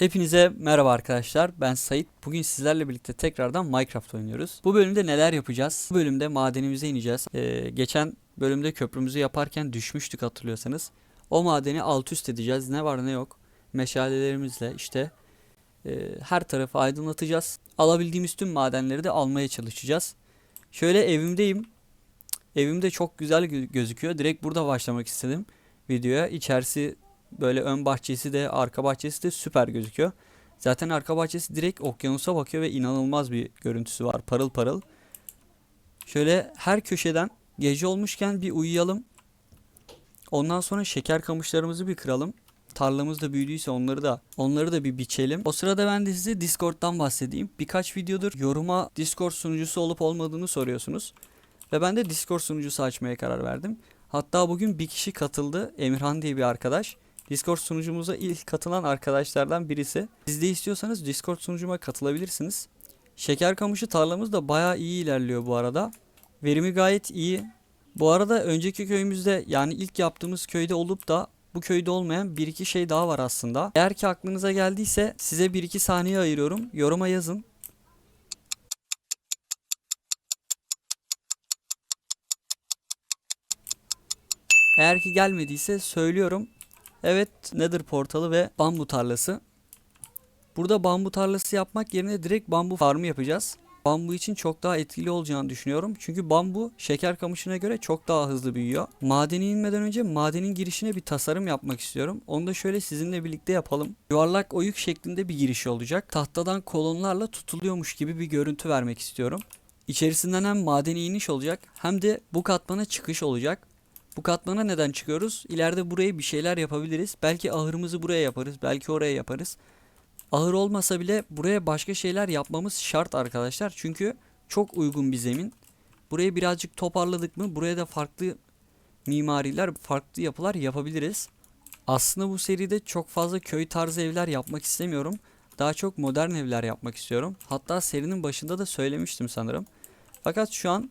Hepinize merhaba arkadaşlar. Ben Sait. Bugün sizlerle birlikte tekrardan Minecraft oynuyoruz. Bu bölümde neler yapacağız? Bu bölümde madenimize ineceğiz. Ee, geçen bölümde köprümüzü yaparken düşmüştük hatırlıyorsanız. O madeni alt üst edeceğiz. Ne var ne yok. Meşalelerimizle işte e, her tarafı aydınlatacağız. Alabildiğimiz tüm madenleri de almaya çalışacağız. Şöyle evimdeyim. Evimde çok güzel gö- gözüküyor. Direkt burada başlamak istedim videoya. İçerisi Böyle ön bahçesi de arka bahçesi de süper gözüküyor. Zaten arka bahçesi direkt okyanusa bakıyor ve inanılmaz bir görüntüsü var. Parıl parıl. Şöyle her köşeden gece olmuşken bir uyuyalım. Ondan sonra şeker kamışlarımızı bir kıralım. Tarlamız da büyüdüyse onları da onları da bir biçelim. O sırada ben de size Discord'dan bahsedeyim. Birkaç videodur yoruma Discord sunucusu olup olmadığını soruyorsunuz. Ve ben de Discord sunucusu açmaya karar verdim. Hatta bugün bir kişi katıldı. Emirhan diye bir arkadaş. Discord sunucumuza ilk katılan arkadaşlardan birisi. Siz de istiyorsanız Discord sunucuma katılabilirsiniz. Şeker kamışı tarlamız da bayağı iyi ilerliyor bu arada. Verimi gayet iyi. Bu arada önceki köyümüzde yani ilk yaptığımız köyde olup da bu köyde olmayan bir iki şey daha var aslında. Eğer ki aklınıza geldiyse size bir iki saniye ayırıyorum. Yoruma yazın. Eğer ki gelmediyse söylüyorum. Evet Nether portalı ve bambu tarlası. Burada bambu tarlası yapmak yerine direkt bambu farmı yapacağız. Bambu için çok daha etkili olacağını düşünüyorum. Çünkü bambu şeker kamışına göre çok daha hızlı büyüyor. Madene inmeden önce madenin girişine bir tasarım yapmak istiyorum. Onu da şöyle sizinle birlikte yapalım. Yuvarlak oyuk şeklinde bir giriş olacak. Tahtadan kolonlarla tutuluyormuş gibi bir görüntü vermek istiyorum. İçerisinden hem madeni iniş olacak hem de bu katmana çıkış olacak. Bu katmana neden çıkıyoruz? İleride buraya bir şeyler yapabiliriz. Belki ahırımızı buraya yaparız. Belki oraya yaparız. Ahır olmasa bile buraya başka şeyler yapmamız şart arkadaşlar. Çünkü çok uygun bir zemin. Burayı birazcık toparladık mı buraya da farklı mimariler, farklı yapılar yapabiliriz. Aslında bu seride çok fazla köy tarzı evler yapmak istemiyorum. Daha çok modern evler yapmak istiyorum. Hatta serinin başında da söylemiştim sanırım. Fakat şu an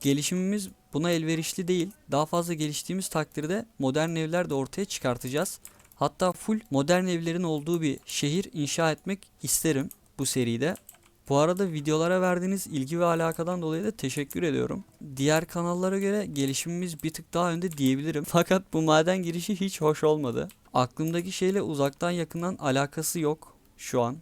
gelişimimiz buna elverişli değil. Daha fazla geliştiğimiz takdirde modern evler de ortaya çıkartacağız. Hatta full modern evlerin olduğu bir şehir inşa etmek isterim bu seride. Bu arada videolara verdiğiniz ilgi ve alakadan dolayı da teşekkür ediyorum. Diğer kanallara göre gelişimimiz bir tık daha önde diyebilirim. Fakat bu maden girişi hiç hoş olmadı. Aklımdaki şeyle uzaktan yakından alakası yok şu an.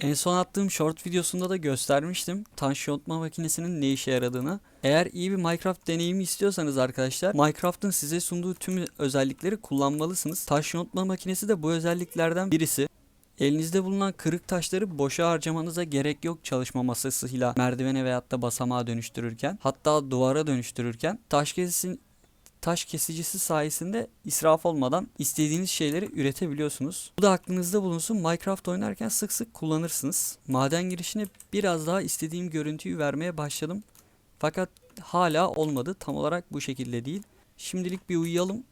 En son attığım short videosunda da göstermiştim taş yontma makinesinin ne işe yaradığını. Eğer iyi bir Minecraft deneyimi istiyorsanız arkadaşlar Minecraft'ın size sunduğu tüm özellikleri kullanmalısınız. Taş yontma makinesi de bu özelliklerden birisi. Elinizde bulunan kırık taşları boşa harcamanıza gerek yok çalışma masasıyla merdivene veyahut da basamağa dönüştürürken hatta duvara dönüştürürken taş kesin taş kesicisi sayesinde israf olmadan istediğiniz şeyleri üretebiliyorsunuz. Bu da aklınızda bulunsun. Minecraft oynarken sık sık kullanırsınız. Maden girişine biraz daha istediğim görüntüyü vermeye başladım. Fakat hala olmadı. Tam olarak bu şekilde değil. Şimdilik bir uyuyalım.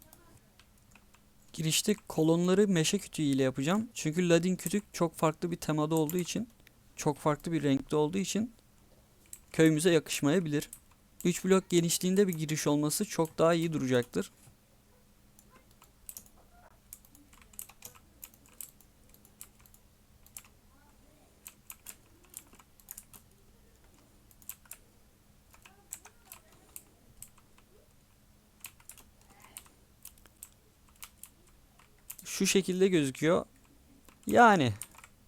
Girişte kolonları meşe kütüğü ile yapacağım. Çünkü ladin kütük çok farklı bir temada olduğu için, çok farklı bir renkte olduğu için köyümüze yakışmayabilir. 3 blok genişliğinde bir giriş olması çok daha iyi duracaktır. Şu şekilde gözüküyor. Yani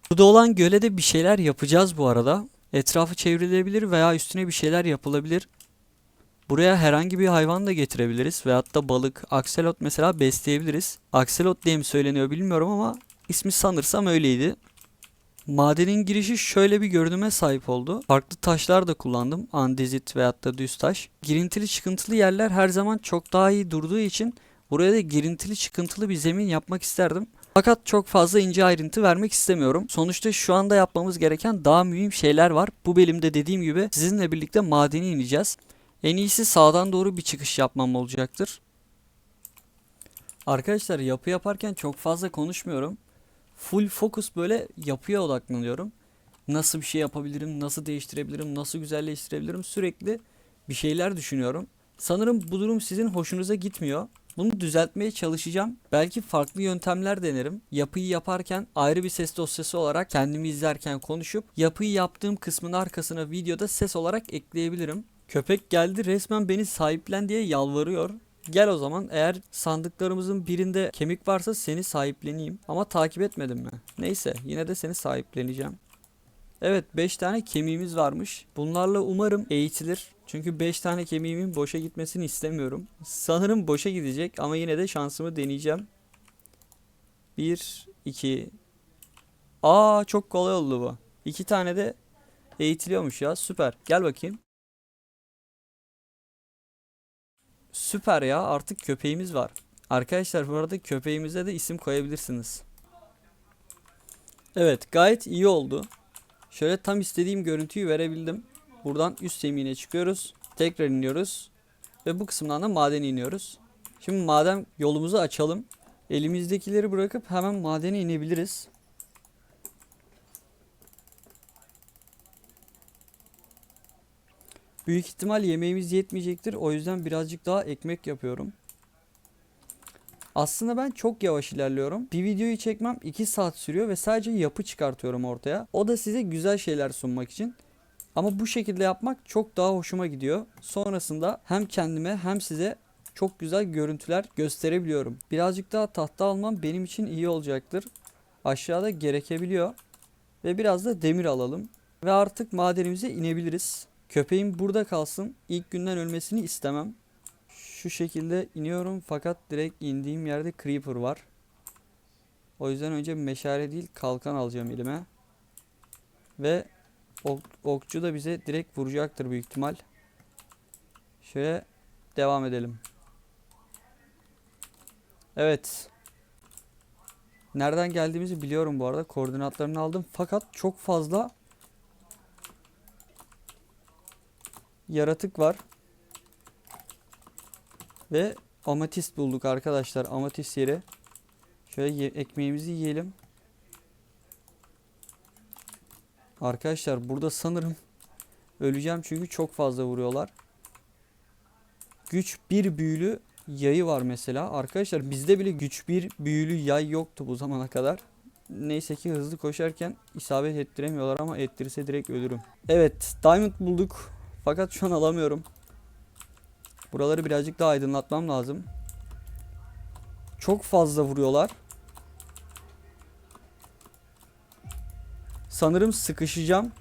burada olan göle de bir şeyler yapacağız bu arada. Etrafı çevrilebilir veya üstüne bir şeyler yapılabilir. Buraya herhangi bir hayvan da getirebiliriz. Veyahut da balık, akselot mesela besleyebiliriz. Akselot diye mi söyleniyor bilmiyorum ama ismi sanırsam öyleydi. Madenin girişi şöyle bir görünüme sahip oldu. Farklı taşlar da kullandım. Andezit veyahut da düz taş. Girintili çıkıntılı yerler her zaman çok daha iyi durduğu için buraya da girintili çıkıntılı bir zemin yapmak isterdim. Fakat çok fazla ince ayrıntı vermek istemiyorum. Sonuçta şu anda yapmamız gereken daha mühim şeyler var. Bu bölümde dediğim gibi sizinle birlikte madeni ineceğiz. En iyisi sağdan doğru bir çıkış yapmam olacaktır. Arkadaşlar yapı yaparken çok fazla konuşmuyorum. Full focus böyle yapıya odaklanıyorum. Nasıl bir şey yapabilirim, nasıl değiştirebilirim, nasıl güzelleştirebilirim sürekli bir şeyler düşünüyorum. Sanırım bu durum sizin hoşunuza gitmiyor. Bunu düzeltmeye çalışacağım. Belki farklı yöntemler denerim. Yapıyı yaparken ayrı bir ses dosyası olarak kendimi izlerken konuşup yapıyı yaptığım kısmın arkasına videoda ses olarak ekleyebilirim. Köpek geldi resmen beni sahiplen diye yalvarıyor. Gel o zaman eğer sandıklarımızın birinde kemik varsa seni sahipleneyim. Ama takip etmedin mi? Neyse yine de seni sahipleneceğim. Evet 5 tane kemiğimiz varmış. Bunlarla umarım eğitilir. Çünkü 5 tane kemiğimin boşa gitmesini istemiyorum. Sanırım boşa gidecek ama yine de şansımı deneyeceğim. 1 2 Aa çok kolay oldu bu. 2 tane de eğitiliyormuş ya. Süper. Gel bakayım. Süper ya. Artık köpeğimiz var. Arkadaşlar bu arada köpeğimize de isim koyabilirsiniz. Evet gayet iyi oldu. Şöyle tam istediğim görüntüyü verebildim. Buradan üst zemine çıkıyoruz. Tekrar iniyoruz. Ve bu kısımdan da madene iniyoruz. Şimdi maden yolumuzu açalım. Elimizdekileri bırakıp hemen madene inebiliriz. Büyük ihtimal yemeğimiz yetmeyecektir. O yüzden birazcık daha ekmek yapıyorum. Aslında ben çok yavaş ilerliyorum. Bir videoyu çekmem 2 saat sürüyor ve sadece yapı çıkartıyorum ortaya. O da size güzel şeyler sunmak için. Ama bu şekilde yapmak çok daha hoşuma gidiyor. Sonrasında hem kendime hem size çok güzel görüntüler gösterebiliyorum. Birazcık daha tahta almam benim için iyi olacaktır. Aşağıda gerekebiliyor. Ve biraz da demir alalım. Ve artık madenimize inebiliriz. Köpeğim burada kalsın. İlk günden ölmesini istemem. Şu şekilde iniyorum fakat direkt indiğim yerde creeper var. O yüzden önce meşale değil kalkan alacağım elime. Ve ok, okçu da bize direkt vuracaktır büyük ihtimal. Şöyle devam edelim. Evet. Nereden geldiğimizi biliyorum bu arada. Koordinatlarını aldım. Fakat çok fazla yaratık var. Ve amatist bulduk arkadaşlar. Amatist yeri. Şöyle ekmeğimizi yiyelim. Arkadaşlar burada sanırım öleceğim çünkü çok fazla vuruyorlar. Güç bir büyülü yayı var mesela. Arkadaşlar bizde bile güç bir büyülü yay yoktu bu zamana kadar. Neyse ki hızlı koşarken isabet ettiremiyorlar ama ettirirse direkt ölürüm. Evet diamond bulduk. Fakat şu an alamıyorum. Buraları birazcık daha aydınlatmam lazım. Çok fazla vuruyorlar. Sanırım sıkışacağım.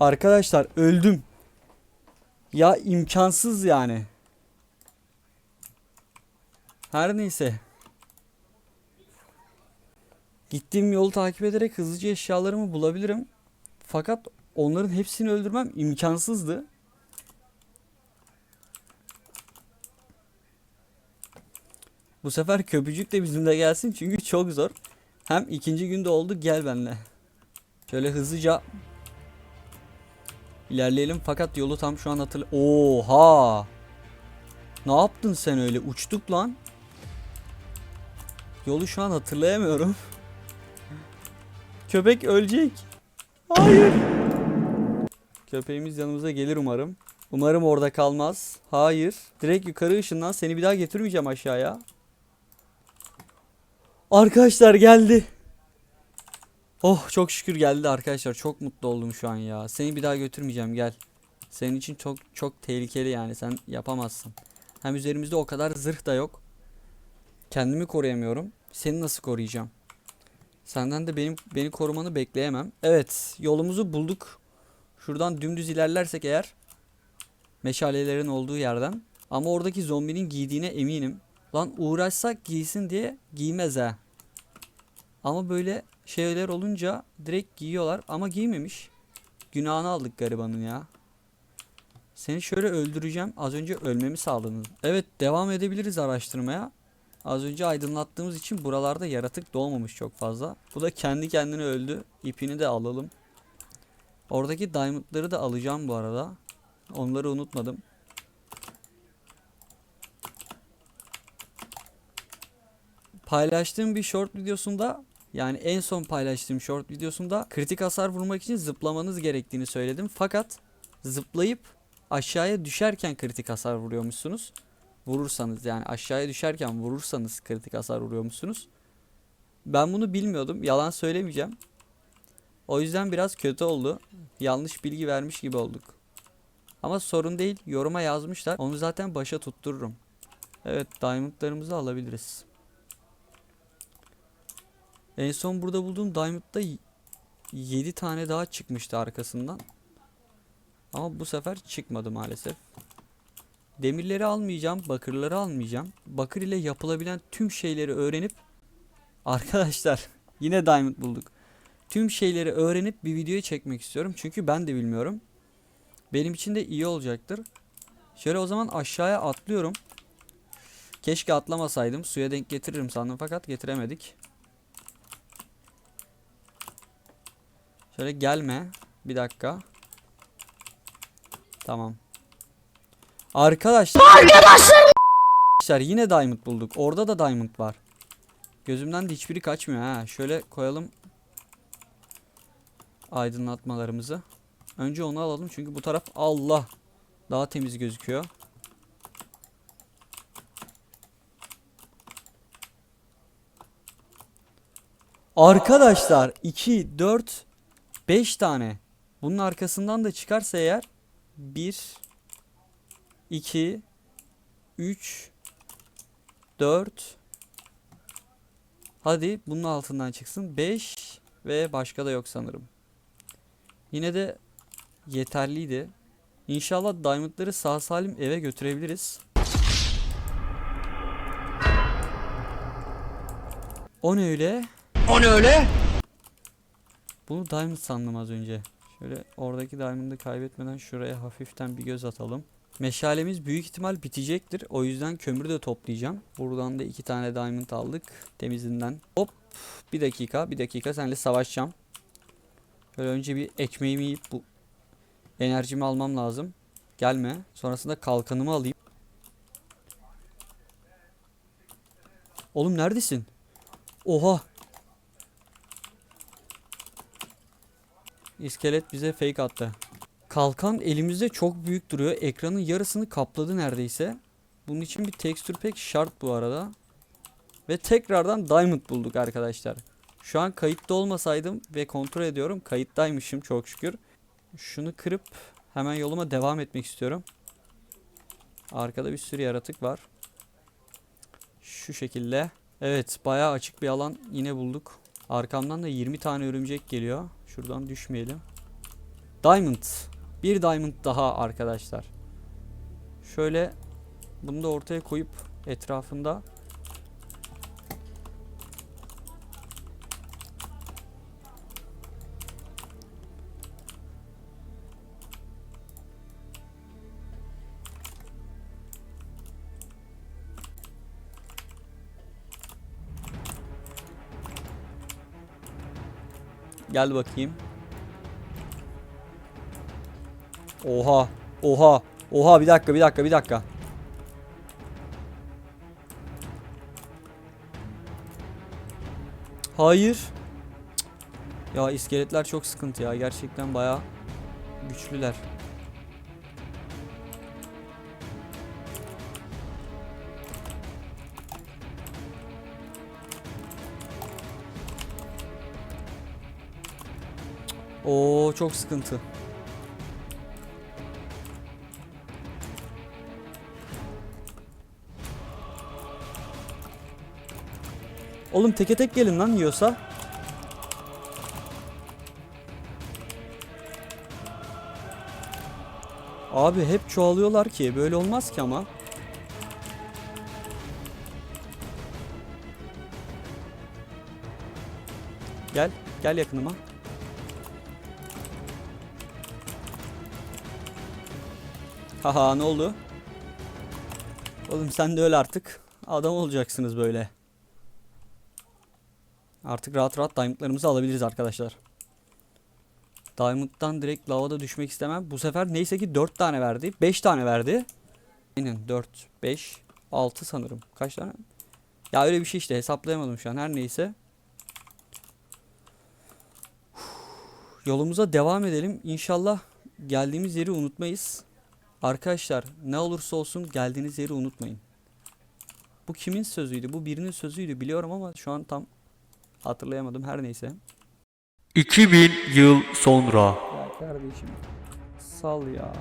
Arkadaşlar öldüm. Ya imkansız yani. Her neyse. Gittiğim yolu takip ederek hızlıca eşyalarımı bulabilirim. Fakat onların hepsini öldürmem imkansızdı. Bu sefer köpücük de bizimle gelsin çünkü çok zor. Hem ikinci günde oldu gel benle. Şöyle hızlıca ilerleyelim fakat yolu tam şu an hatırla... Oha! Ne yaptın sen öyle? Uçtuk lan. Yolu şu an hatırlayamıyorum. Köpek ölecek. Hayır. Köpeğimiz yanımıza gelir umarım. Umarım orada kalmaz. Hayır. Direkt yukarı ışından seni bir daha getirmeyeceğim aşağıya. Arkadaşlar geldi. Oh çok şükür geldi arkadaşlar. Çok mutlu oldum şu an ya. Seni bir daha götürmeyeceğim gel. Senin için çok çok tehlikeli yani sen yapamazsın. Hem üzerimizde o kadar zırh da yok. Kendimi koruyamıyorum. Seni nasıl koruyacağım? Senden de benim beni korumanı bekleyemem. Evet, yolumuzu bulduk. Şuradan dümdüz ilerlersek eğer meşalelerin olduğu yerden ama oradaki zombinin giydiğine eminim. Lan uğraşsak giysin diye giymez ha. Ama böyle şeyler olunca direkt giyiyorlar ama giymemiş. Günahını aldık garibanın ya. Seni şöyle öldüreceğim. Az önce ölmemi sağladınız. Evet devam edebiliriz araştırmaya. Az önce aydınlattığımız için buralarda yaratık doğmamış çok fazla. Bu da kendi kendine öldü. İpini de alalım. Oradaki diamondları da alacağım bu arada. Onları unutmadım. Paylaştığım bir short videosunda yani en son paylaştığım short videosunda kritik hasar vurmak için zıplamanız gerektiğini söyledim. Fakat zıplayıp aşağıya düşerken kritik hasar vuruyormuşsunuz. Vurursanız yani aşağıya düşerken vurursanız kritik hasar vuruyormuşsunuz. Ben bunu bilmiyordum. Yalan söylemeyeceğim. O yüzden biraz kötü oldu. Yanlış bilgi vermiş gibi olduk. Ama sorun değil. Yoruma yazmışlar. Onu zaten başa tuttururum. Evet, diamondlarımızı alabiliriz. En son burada bulduğum diamond'da 7 tane daha çıkmıştı arkasından. Ama bu sefer çıkmadı maalesef. Demirleri almayacağım, bakırları almayacağım. Bakır ile yapılabilen tüm şeyleri öğrenip arkadaşlar yine diamond bulduk. Tüm şeyleri öğrenip bir videoyu çekmek istiyorum. Çünkü ben de bilmiyorum. Benim için de iyi olacaktır. Şöyle o zaman aşağıya atlıyorum. Keşke atlamasaydım. Suya denk getiririm sandım fakat getiremedik. Şöyle gelme. Bir dakika. Tamam. Arkadaşlar. Arkadaşlar yine diamond bulduk. Orada da diamond var. Gözümden de hiçbiri kaçmıyor ha. Şöyle koyalım aydınlatmalarımızı. Önce onu alalım çünkü bu taraf Allah daha temiz gözüküyor. Arkadaşlar 2 4 5 tane. Bunun arkasından da çıkarsa eğer 1 2 3 4 Hadi bunun altından çıksın. 5 ve başka da yok sanırım. Yine de yeterliydi. İnşallah diamondları sağ salim eve götürebiliriz. O ne öyle? O ne öyle? Bunu diamond sandım az önce. Şöyle oradaki diamond'ı kaybetmeden şuraya hafiften bir göz atalım. Meşalemiz büyük ihtimal bitecektir. O yüzden kömür de toplayacağım. Buradan da iki tane diamond aldık. Temizinden. Hop. Bir dakika. Bir dakika. Seninle savaşacağım. Böyle önce bir ekmeğimi yiyip bu enerjimi almam lazım. Gelme. Sonrasında kalkanımı alayım. Oğlum neredesin? Oha. İskelet bize fake attı. Kalkan elimizde çok büyük duruyor. Ekranın yarısını kapladı neredeyse. Bunun için bir texture pack şart bu arada. Ve tekrardan diamond bulduk arkadaşlar. Şu an kayıtta olmasaydım ve kontrol ediyorum. Kayıttaymışım çok şükür. Şunu kırıp hemen yoluma devam etmek istiyorum. Arkada bir sürü yaratık var. Şu şekilde. Evet bayağı açık bir alan yine bulduk. Arkamdan da 20 tane örümcek geliyor. Şuradan düşmeyelim. Diamond. Bir diamond daha arkadaşlar. Şöyle bunu da ortaya koyup etrafında Gel bakayım. Oha. Oha. Oha bir dakika bir dakika bir dakika. Hayır. Ya iskeletler çok sıkıntı ya. Gerçekten baya güçlüler. Oo çok sıkıntı. Oğlum teke tek gelin lan yiyorsa. Abi hep çoğalıyorlar ki böyle olmaz ki ama. Gel, gel yakınıma. Haha ne oldu? Oğlum sen de öl artık. Adam olacaksınız böyle. Artık rahat rahat diamondlarımızı alabiliriz arkadaşlar. Diamond'dan direkt lavada düşmek istemem. Bu sefer neyse ki 4 tane verdi. 5 tane verdi. Aynen 4, 5, 6 sanırım. Kaç tane? Ya öyle bir şey işte hesaplayamadım şu an her neyse. Yolumuza devam edelim. İnşallah geldiğimiz yeri unutmayız. Arkadaşlar ne olursa olsun geldiğiniz yeri unutmayın. Bu kimin sözüydü? Bu birinin sözüydü biliyorum ama şu an tam hatırlayamadım her neyse. 2000 yıl sonra. Ya kardeşim sal ya.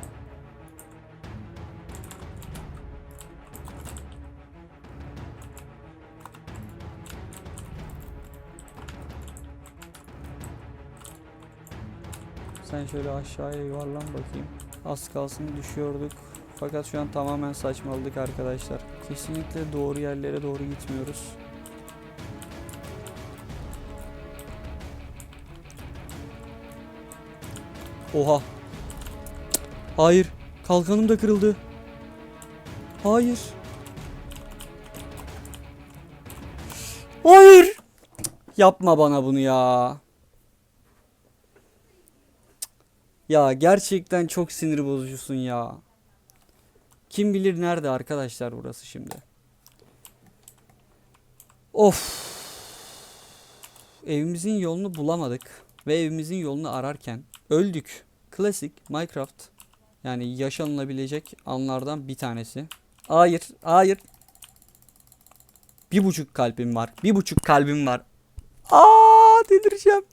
Sen şöyle aşağıya yuvarlan bakayım. Az kalsın düşüyorduk. Fakat şu an tamamen saçmaladık arkadaşlar. Kesinlikle doğru yerlere doğru gitmiyoruz. Oha. Hayır. Kalkanım da kırıldı. Hayır. Hayır. Yapma bana bunu ya. Ya gerçekten çok sinir bozucusun ya. Kim bilir nerede arkadaşlar burası şimdi. Of. Evimizin yolunu bulamadık ve evimizin yolunu ararken öldük. Klasik Minecraft. Yani yaşanılabilecek anlardan bir tanesi. Hayır, hayır. Bir buçuk kalbim var. Bir buçuk kalbim var. Aa, delireceğim.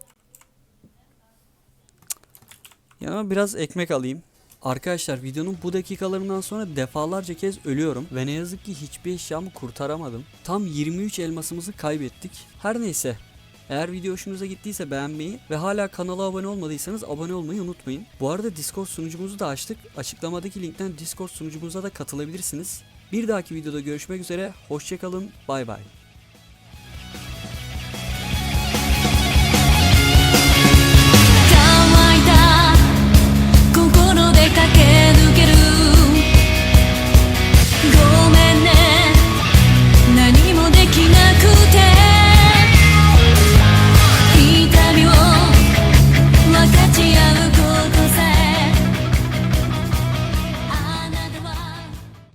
Yanıma biraz ekmek alayım. Arkadaşlar videonun bu dakikalarından sonra defalarca kez ölüyorum ve ne yazık ki hiçbir eşyamı kurtaramadım. Tam 23 elmasımızı kaybettik. Her neyse. Eğer video hoşunuza gittiyse beğenmeyi ve hala kanala abone olmadıysanız abone olmayı unutmayın. Bu arada Discord sunucumuzu da açtık. Açıklamadaki linkten Discord sunucumuza da katılabilirsiniz. Bir dahaki videoda görüşmek üzere. Hoşçakalın. Bay bay.